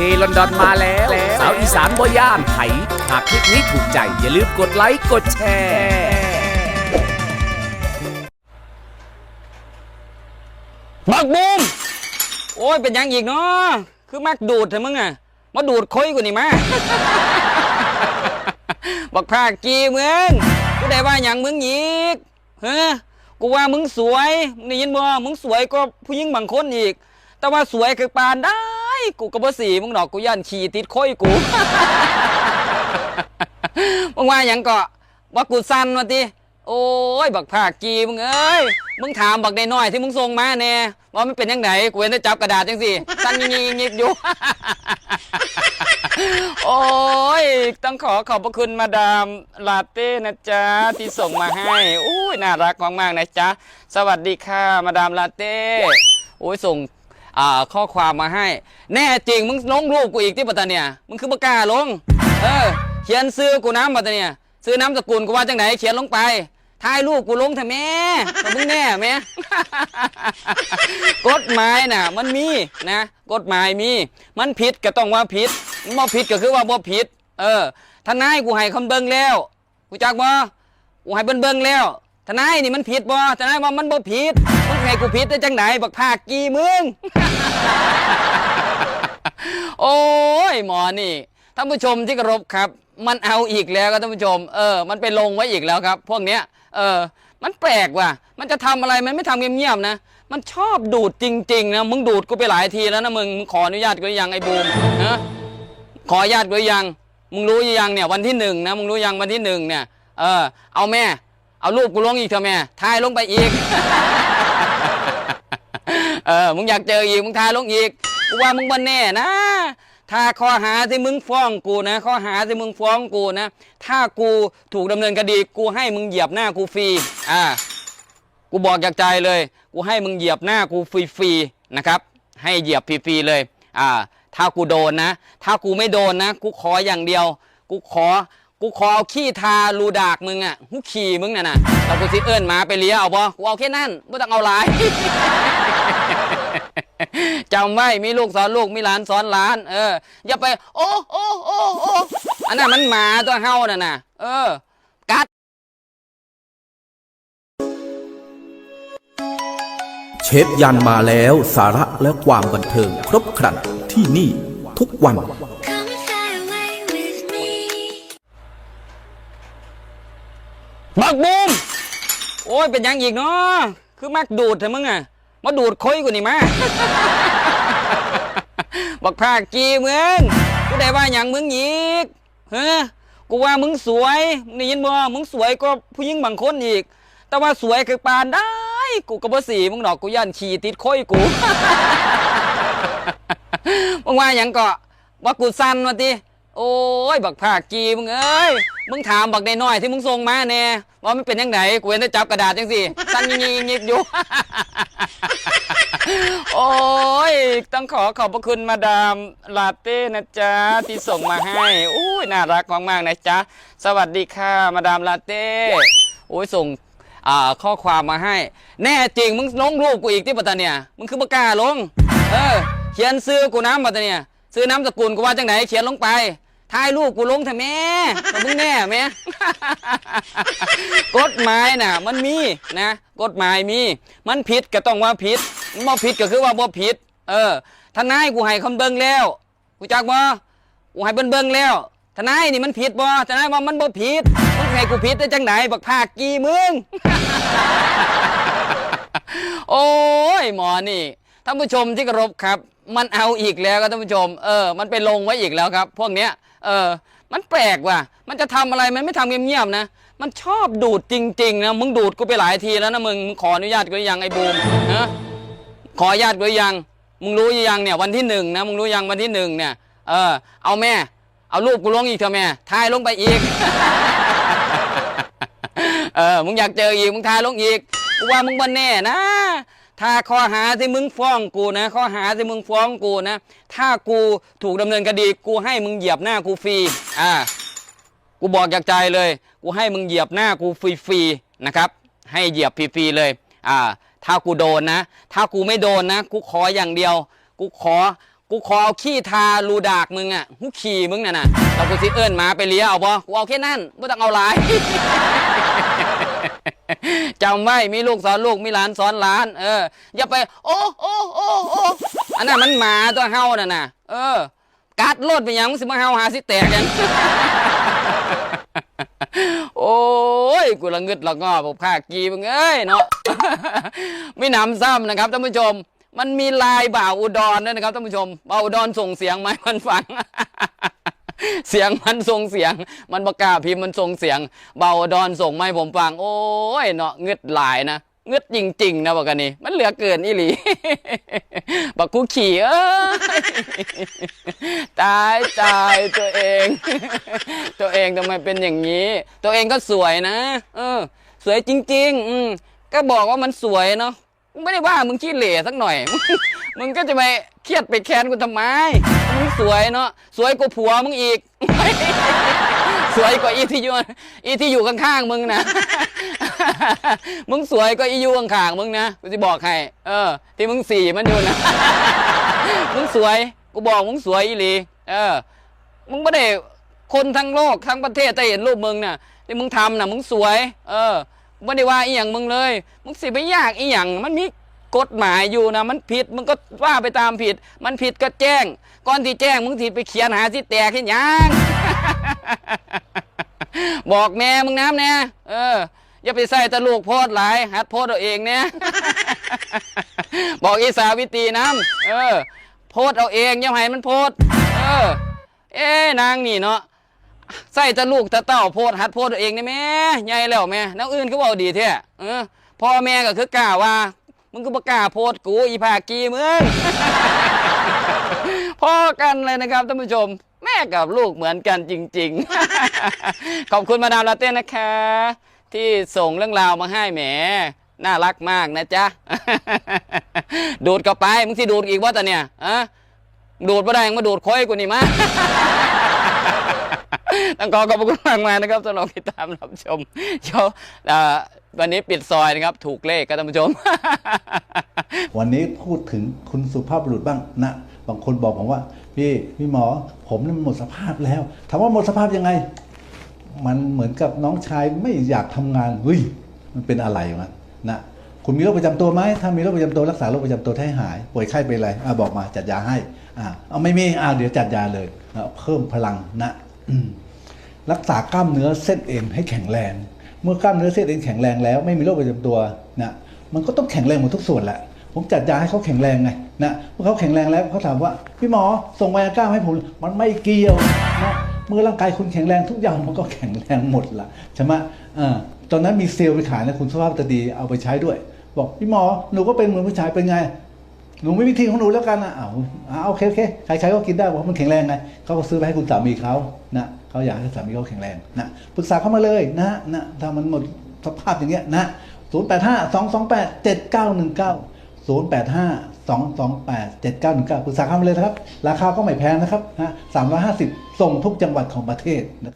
เจลอนดอนมาแล้ว สาวอีสานบ่ย่านไผหากคลิปนี้ถูกใจ อย่าลืมกดไลค์กดแชร์บักบูมโอ้ยเป็นหยังอีกเนาะคือมักดูดเถอะมึงอะมาดูดคุยกูนี่มา บักภาคกีมึงกูได้ว่าหยังมึงอีกเฮ้กูว่ามึงสวยมึงได้ยินบ่มึงสวยก็ผู้หญิงบางคนอีก แต่ว่าสวยคือปานได้ กูก็บ่สีมึงดอกกูย่านขี่ติดคุยกูมึงว่าหยังก็ว่ากูสั้นวะติโอ้ยบักภาคกีมึงเอ้ยมึงถามบักได้น้อยที่มึงส่งมาแน่ว่ามันเป็นยังไงกูเห็นแต่จับกระดาษจังสิสั้นยิงยิงอยู่ โอ้ยต้องขอขอบพระคุณมาดามลาเต้นะจ๊ะที่ส่งมาให้โอ้ยน่ารักมากๆนะจ๊ะสวัสดีค่ะมาดามลาเต้โอ้ยส่ง อ่าข้อความมาให้ แน่จริงมึงลงรูปกูอีกที่ปัตตาเนียมึงคือปากกล้าลง เออ เขียนซื้อกูน้ำปัตตาเนียซื้อน้ำสกุลกูว่าจังไหนเขียนลงไปถ่ายรูปกูลงเถอะแม่แต่มึงแน่แม่กฎหมายน่ะ มันมีนะ กฎหมายมี มันผิดก็ต้องว่าผิดมันบ่ผิดก็คือว่าบ่ผิด เออทนายกูให้คำเบิ่งแล้วกูจักบ่กูให้เบิ่งเบิ่งแล้ว ทนายนี่มันผิดบ่ทนายว่ามันบ่ผิดมึงให้กูผิดได้จังไหนบักภาคกี่มึง โอ้ยหมอนี่ท่านผู้ชมที่เคารพครับ มันเอาอีกแล้วครับท่านผู้ชม เออ มันไปลงไว้อีกแล้วครับ พวกเนี้ย เออ มันแปลกว่ะ มันจะทำอะไรมันไม่ทำเงียบๆนะ มันชอบดูดจริงๆนะ มึงดูดกูไปหลายทีแล้วนะมึง มึงขออนุญาตกูหรือยังไอ้บูมนะขออนุญาตกูหรือยัง มึงรู้หรือยังเนี่ยวันที่หนึ่งนะ มึงรู้ยังวันที่หนึ่งเนี่ย เออ เอาแม่ เอารูปกูลงอีกเถอะแม่ถ่ายลงไปอีก เออ มึงอยากเจออีก มึงทายลงอีก กูว่ามึงบันแน่นะ ถ้าข้อหาที่มึงฟ้องกูนะ ข้อหาที่มึงฟ้องกูนะ ถ้ากูถูกดำเนินคดี กูให้มึงเหยียบหน้ากูฟรี อ่า กูบอกจากใจเลย กูให้มึงเหยียบหน้ากูฟรีๆนะครับ ให้เหยียบฟรีๆเลย อ่า ถ้ากูโดนนะ ถ้ากูไม่โดนนะ กูขออย่างเดียว กูขอ กูขอเอาขี้ทารูดากมึงอะหูขี่มึงน่ะนะแล้วกูสิเอิ้นหมาไปเลี้ยเอาปะกูเอาแค่นั้นไม่ต้องเอาหลาย จำไว้มีลูกสอนลูกมีหลานสอนหลาน เออ อย่าไป โอ้โอ้โอ้โอ้อันนั้นมันหมาตัวเฮาน่ะนะเออ กัด เชฟยันมาแล้วสาระและความบันเทิงครบครันที่นี่ทุกวัน โอ้ยเป็นยังอีกเนาะคือมักดูดเถอะมึงอะมาดูดคุยกูนี่มาบักภาคกีมึงกูได้ว่าหยังมึงอีกเฮ้กูว่ามึงสวยมึงได้ยินบ่มึงสวยก็ผู้หญิงบางคนอีก แต่ว่าสวยคือปานได้ กูก็บ่สีมึงดอกกูย่านขี่ติดคุยกูมึงว่าหยังก็ว่ากูสั้นวะติ โอ้ยบักภาคกีมึงเอ้ยมึงถามบักได้น้อยที่มึงส่งมาแน่ว่ามันเป็นยังไงกูเห็นแต่จับกระดาษจังสิสั้นยิงยิงยิงอยู่ โอ้ยต้องขอขอบพระคุณมาดามลาเต้นะจ๊ะที่ส่งมาให้โอ้ยน่ารักมากๆนะจ๊ะสวัสดีค่ะมาดามลาเต้โอ้ยส่งอ่าข้อความมาให้ แน่จริงมึงลงรูปกูอีกที่ปัตตาเนียมึงคือปากกาลง เออ เขียนซื้อกูน้ำปัตตาเนียซื้อน้ำสกุลกูว่าจังไหนเขียนลงไป ถ่ายรูปกูลงเถอะแม่แต่มึงแน่แม่กฎหมายน่ะ มันมีนะ กฎหมายมี มันผิดก็ต้องว่าผิดบ่ผิดก็คือว่าบ่ผิด เออทนายกูให้คำเบิ่งแล้ว กูจักบ่กูให้เบิ่งเบิ่งแล้วทนายนี่มันผิดบ่ทนายว่ามันบ่ผิดมึงให้กูผิดได้จังไหนบักภาคกี่มึง โอ้ยหมอนี่ท่านผู้ชมที่เคารพครับ มันเอาอีกแล้วครับท่านผู้ชม เออ มันไปลงไว้อีกแล้วครับ พวกเนี้ย เออ มันแปลกว่ะ มันจะทำอะไร มันไม่ทำเงียบๆนะ มันชอบดูดจริงๆนะ มึงดูดกูไปหลายทีแล้วนะมึง มึงขออนุญาตกูยังไอ้บูมนะขออนุญาตกูยัง มึงรู้ยังเนี่ยวันที่หนึ่งนะ มึงรู้ยังวันที่หนึ่งเนี่ย เออ เอาแม่ เอารูปกูลงอีกเถอะแม่ถ่ายลงไปอีก เออ มึงอยากเจออีก มึงทายลงอีก กูว่ามึงบันแน่นะ ถ้าข้อหาที่มึงฟ้องกูนะ ข้อหาที่มึงฟ้องกูนะ ถ้ากูถูกดำเนินคดี กูให้มึงเหยียบหน้ากูฟรี อ่า กูบอกจากใจเลย กูให้มึงเหยียบหน้ากูฟรีๆนะครับ ให้เหยียบฟรีๆเลย อ่า ถ้ากูโดนนะ ถ้ากูไม่โดนนะ กูขออย่างเดียว กูขอ กูขอเอาขี้ทารูดากมึงอะหูขี่มึงน่ะนะเรากูสิเอิ้นมาไปเลี้ยเอาบ่กูเอาแค่นั้นไม่ต้องเอาหลาย จำไว้มีลูกสอนลูกมีหลานสอนหลาน เออ อย่าไป โอ้โอ้โอ้โอ้อันนั้นมันหมาตัวเฮาน่ะนะเออ กัดโลดไปยังมึงสิมาเฮาหาสิแตกยังโอ้ยกูละงึดละงอบอกภาคกีมึงเอ้ยเนาะไม่นำซ้ำนะครับท่านผู้ชม มันมีลายบ่าวอุดรด้วยนะครับท่านผู้ชมบ่าวอุดรส่งเสียงไหมมันฟัง เสียงมันส่งเสียง มันประกาศพิมพ์มันส่งเสียง เบาดอนส่งมาให้ผมฟัง โอ้ยเนาะเงึดหลายนะเงึดจริง ๆ นะบอกกันนี่มันเหลือเกินอีหลีบักกูขี่เอ้ยตายตายตัวเอง ตัวเองทำไมเป็นอย่างนี้ ตัวเองก็สวยนะ เออ สวยจริง ๆ อืมก็บอกว่ามันสวยเนาะไม่ได้ว่ามึงขี้เหร่สักหน่อย มึงก็จะไป เครียดไปแค้นกูทำไมมึงสวยเนาะสวยกว่าผัวมึงอีก สวยกว่าอีที่อยู่อีที่อยู่ข้างๆมึงนะมึงสวยกว่าอีอยู่ข้างๆมึงนะกูจะบอกให้เออ ที่มึงสี่มันอยู่นะมึงสวยกูบอกมึงสวยอีหลีเออ มึงไม่ได้คนทั้งโลกทั้งประเทศจะเห็นรูปมึงน่ะที่มึงทำน่ะมึงสวย เออไม่ได้ว่าอีหยังมึงเลย มึงสิไปยากอีหยังมันมี กฎหมายอยู่นะมันผิดมึงก็ว่าไปตามผิด มันผิดก็แจ้งก่อนที่แจ้งมึงถิไปเขียนหาสิแตกให้ยังบอกแม่มึงน้ำเนี่ยเออ อย่าไปใส่ตะลูกโพดหลายหัดโพดเอาเองเนี่ยบอกอีสาวิตีน้ำเออ โพดเอาเองอย่าให้มันโพด เออ เอ้นางนี่เนาะใส่ตะลูกตะเต้าโพดหัดโพดเอาเองนี่แม่ใหญ่แล้วแม่น้องอื่นก็บอกดีแท้เออพ่อแม่ก็คือกล้าวว่า มึงก็บ่กล้าโพดกูอีภากีมึง พ่อกันเลยนะครับท่านผู้ชม แม่กับลูกเหมือนกันจริง ๆ ขอบคุณมาดามลาเต้นะคะ ที่ส่งเรื่องราวมาให้แหมน่ารักมากนะจ๊ะ ดูดเข้าไปมึงที่ดูดอีกว่าแต่เนี่ยอะดูดมาได้ยังมาดูดค่อยกูนี่มา ต้องขอขอบคุณมากมากๆนะครับสำหรับติดตามรับชมเดี๋ยวเอ่อ วันนี้ปิดซอยนะครับ ถูกเลขครับท่านผู้ชม วันนี้พูดถึงคุณสุภาพบุรุษบ้างนะบางคนบอกผมว่า พี่พี่หมอ ผมนี่มันหมดสภาพแล้วถามว่าหมดสภาพยังไง มันเหมือนกับน้องชายไม่อยากทำงานเฮ้ยมันเป็นอะไรวะนะคุณมีโรคประจำตัวไหมถ้ามีโรคประจำตัวรักษาโรคประจำตัวให้หาย ป่วยไข้เป็นอะไรอะบอกมาจัดยาให้อ่าเอาไม่มีอ่าเดี๋ยวจัดยาเลยอะเพิ่มพลังนะอืมรักษากล้ามเนื้อเส้นเอ็นให้แข็งแรง เมื่อกล้ามเนื้อเส้นเอ็นแข็งแรงแล้วไม่มีโรคประจำตัวนะมันก็ต้องแข็งแรงหมดทุกส่วนแหละผมจัดยาให้เขาแข็งแรงไงนะเมื่อเขาแข็งแรงแล้วเขาถามว่า พี่หมอส่งไวอาก้ามให้ผมมันไม่เกี่ยวนะเมื่อร่างกายคุณแข็งแรงทุกอย่างมันก็แข็งแรงหมดละใช่ไหมอ่าตอนนั้นมีเซลล์ไปขายนะคุณสภาพตดีเอาไปใช้ด้วย บอกพี่หมอหนูก็เป็นเหมือนผู้ชายเป็นไงหนูไม่วิธีของหนูแล้วกันนะอ้าวอ่าโอเคโอเคใครใครก็กินได้เพราะมันแข็งแรงไงเขาก็ซื้อไปให้คุณสามีเขานะ เขาอยากให้สามีเขาแข็งแรงนะปรึกษาเข้ามาเลยนะนะถ้ามันหมดสภาพอย่างเงี้ยนะศูนย์แปดห้าสองสองแปดเจ็ดเก้าหนึ่งเก้าศูนย์แปดห้าสองสองแปดเจ็ดเก้าหนึ่งเก้าปรึกษาเข้ามาเลยนะครับ ราคาก็ไม่แพงนะครับนะสามร้อยห้าสิบส่งทุกจังหวัดของประเทศนะ